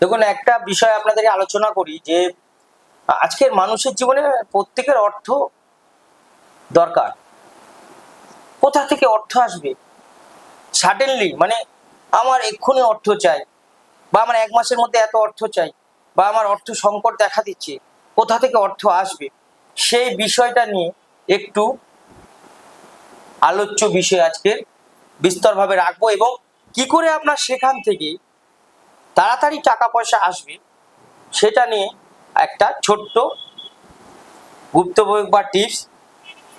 দেখুন, একটা বিষয় আপনাদেরকে আলোচনা করি যে আজকের মানুষের জীবনে প্রত্যেকের অর্থ দরকার। কোথা থেকে অর্থ আসবে? সাডেনলি মানে আমার এক্ষুনি অর্থ চাই, বা আমার এক মাসের মধ্যে এত অর্থ চাই, বা আমার অর্থ সংকট দেখা দিচ্ছে, কোথা থেকে অর্থ আসবে? সেই বিষয়টা নিয়ে একটু আলোচ্য বিষয় আজকে বিস্তরভাবে রাখব এবং কি করে আপনার সেখান থেকে তাড়াতাড়ি টাকা পয়সা আসবে, সেটা নিয়ে একটা ছোট্ট গুপ্তবয়োগ বা টিপস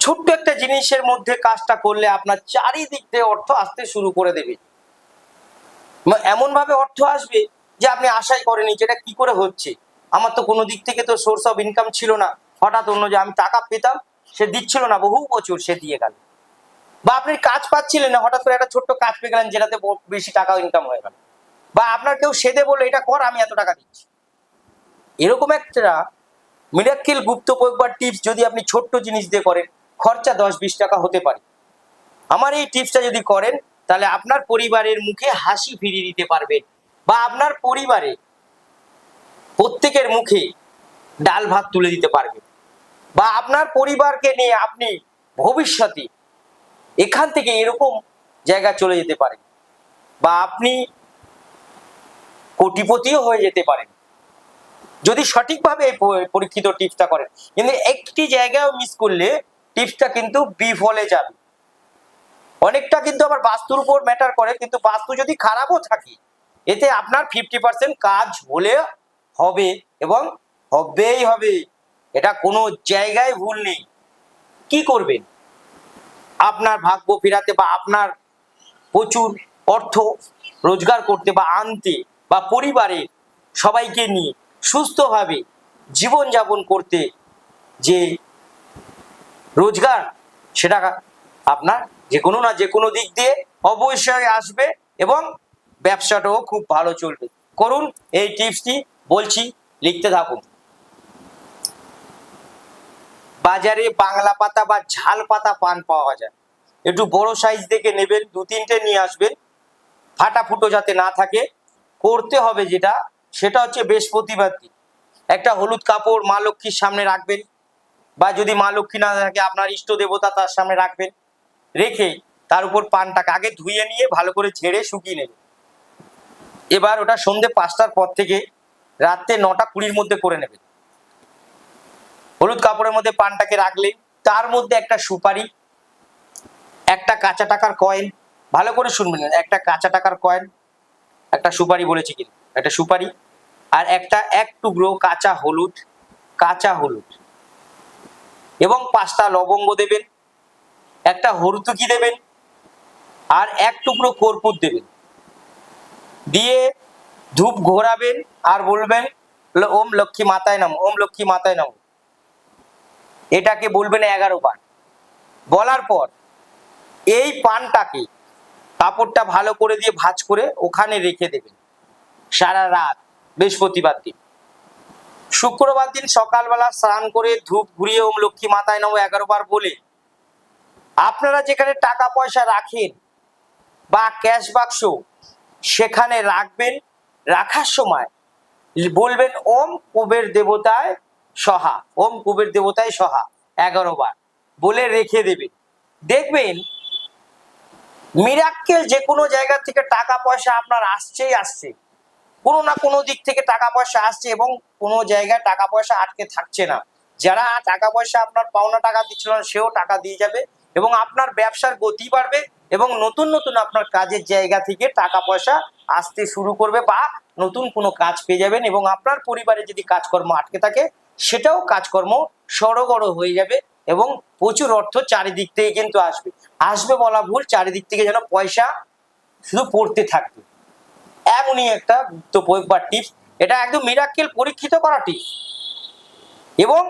ছোট্ট একটা জিনিসের মধ্যে কাজটা করলে আপনার চারিদিক থেকে অর্থ আসতে শুরু করে দেবে। এমনভাবে অর্থ আসবে যে আপনি আশাই করেনি যেটা কি করে হচ্ছে। আমার তো কোনো দিক থেকে তো সোর্স অফ ইনকাম ছিল না। হঠাৎ অন্য যে আমি টাকা পেতাম, সে দিচ্ছিল না, বহু বছর সে দিয়ে গেল। বা আপনি কাজ পাচ্ছিলেন না, হঠাৎ করে একটা ছোট্ট কাজ পেয়ে গেলেন যেটাতে বেশি টাকা ইনকাম হয়ে গেল। বা আপনার কেউ সেদে বলল, এটা কর, আমি এত টাকা দিচ্ছি। এরকম একটা মিরাক্কেল গুপ্ত প্রয়োগ বা টিপস যদি আপনি ছোট্ট জিনিস দিয়ে করেন, খরচা দশ বিশ টাকা হতে পারে। আমার এই টিপসটা যদি করেন, তাহলে আপনার পরিবারের মুখে হাসি ফিরিয়ে দিতে পারবেন বা আপনার পরিবারে প্রত্যেকের মুখে ডাল ভাত তুলে দিতে পারবেন। বা আপনার পরিবারকে নিয়ে আপনি ভবিষ্যতে এখান থেকে এরকম জায়গা চলে যেতে পারেন বা আপনি কোটিপতিও হয়ে যেতে পারেন। যদি সঠিকভাবে পরীক্ষিত টিপসটা করেন। কিন্তু একটি জায়গায় মিস করলে টিপসটা কিন্তু বিফলে যাবে। অনেকটা কিন্তু আবার বাস্তুর উপর ম্যাটার করে, কিন্তু বাস্তু যদি খারাপও থাকে, এতে আপনার ফিফটি পার্সেন্ট কাজ হলে হবে এবং হবেই হবে। এটা কোনো জায়গায় ভুল নেই। কি করবেন? আপনার ভাগ্য ফেরাতে বা আপনার প্রচুর অর্থ রোজগার করতে বা আনতে বা পরিবারের সবাইকে নিয়ে সুস্থভাবে জীবনযাপন করতে যে রোজগার, সেটা আপনার যে কোনো না যে কোনো দিক দিয়ে অবশ্যই আসবে এবং ব্যবসাটাও খুব ভালো চলবে। করুন, এই টিপসটি বলছি, লিখতে থাকুন। বাজারে বাংলা পাতা বা ঝাল পাতা পান পাওয়া যায়। একটু বড় সাইজ দেখে নেবেন দু তিনটে নিয়ে আসবেন। ফাটা ফুটো যাতে না থাকে করতে হবে যেটা, সেটা হচ্ছে বৃহস্পতিবার দিন একটা হলুদ কাপড় মা লক্ষ্মীর সামনে রাখবেন বা যদি মা লক্ষ্মী না থাকে, আপনার ইষ্ট দেবতা তার সামনে রাখবেন। রেখে তার উপর পানটাকে আগে ধুয়ে নিয়ে ভালো করে ঝেড়ে শুকিয়ে নেবেন। এবার ওটা সন্ধে পাঁচটার পর থেকে রাত্রে নটা কুড়ির মধ্যে করে নেবেন। হলুদ কাপড়ের মধ্যে পানটাকে রাখলেন তার মধ্যে একটা সুপারি, একটা কাঁচা টাকার কয়েন, ভালো করে শুনবেন, একটা কাঁচা টাকার কয়েন একটা সুপারি বলেছি কিন্তু, একটা সুপারি আর একটা এক টুকরো কাঁচা হলুদ কাঁচা হলুদ। এবং পাঁচটা লবঙ্গ দেবেন, একটা হরতুকি দেবেন আর এক টুকরো কর্পূর দেবেন। দিয়ে ধূপ ঘোরাবেন আর বলবেন ওম লক্ষ্মী মাতায় নাম, ওম লক্ষ্মী মাতায় নাম। এটাকে বলবেন এগারো বার বলার পর এই পানটাকে কাপড়টা ভালো করে দিয়ে ভাঁজ করে ওখানে রেখে দেবেন। সারা রাত, বৃহস্পতিবার দিন। শুক্রবার দিন সকালবেলা স্নান করে ধূপ ঘুরিয়ে ওম লক্ষ্মী মাতায় নাম এগারো বার বলে, আপনারা যেখানে টাকা পয়সা রাখেন বা ক্যাশ বাক্স, সেখানে রাখবেন। রাখার সময় বলবেন, ওম কুবের দেবতায় সহা। ওম কুবের দেবতায় সহা এগারো বার বলে রেখে দেবেন। দেখবেন মিরাক্কেল যে কোনো জায়গা থেকে টাকা পয়সা আপনার আসছেই আসছে। কোনো না কোনো দিক থেকে টাকা পয়সা আসছে এবং কোনো জায়গায় টাকা পয়সা আটকে থাকছে না। যারা টাকা পয়সা আপনার পাওনা টাকা দিচ্ছিল না, সেও টাকা দিয়ে যাবে এবং আপনার ব্যবসার গতি বাড়বে এবং নতুন নতুন আপনার কাজের জায়গা থেকে টাকা পয়সা আসতে শুরু করবে বা নতুন কোনো কাজ পেয়ে যাবেন এবং আপনার পরিবারে যদি কাজকর্ম আটকে থাকে, সেটাও কাজকর্ম সড়গড় হয়ে যাবে। এবং প্রচুর অর্থ চারিদিক থেকে কিন্তু আসবে। আসবে বলা ভুল, চারিদিক থেকে যেন পয়সা শুধু পড়তে থাকবে। এমনই একটা গুপ্ত প্রয়োগ বা টিপস এটা একদম মিরাক্কেল পরীক্ষিত করা টিপস এবং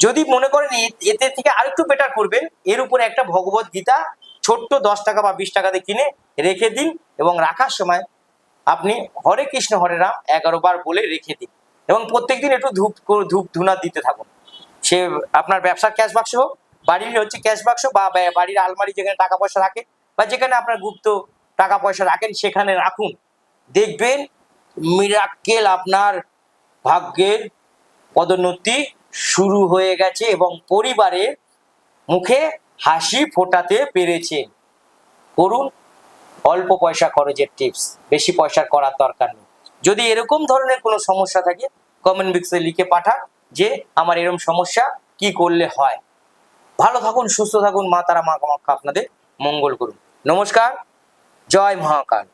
যদি মনে করেন এতে থেকে আরেকটু বেটার করবেন, এর উপরে একটা ভগবত গীতা ছোট্ট দশ টাকা বা বিশ টাকাতে কিনে রেখে দিন এবং রাখার সময় আপনি হরে কৃষ্ণ, হরে রাম এগারো বার বলে রেখে দিন। এবং প্রত্যেকদিন একটু ধূপ ধূপ ধুনা দিতে থাকুন। সে আপনার ব্যবসার ক্যাশ বাক্স বাড়ির হচ্ছে ক্যাশ বাক্স বা বাড়ির আলমারি যেখানে টাকা পয়সা রাখে বা যেখানে আপনার গুপ্ত টাকা পয়সা রাখেন সেখানে রাখুন। দেখবেন মিরাক্কেল আপনার ভাগ্যের পদোন্নতি শুরু হয়ে গেছে এবং পরিবারের মুখে হাসি ফোটাতে পেরেছেন করুন, অল্প পয়সা খরচের টিপস বেশি পয়সা করার দরকার নেই। যদি এরকম ধরনের কোনো সমস্যা থাকে কমেন্ট বক্সে লিখে পাঠান। যে আমার এরম সমস্যা কি করলে হয়? ভালো থাকুন, সুস্থ থাকুন, মা তারা মা কামাক্ষা আপনাদের মঙ্গল করুন। নমস্কার, জয় মহাকাল।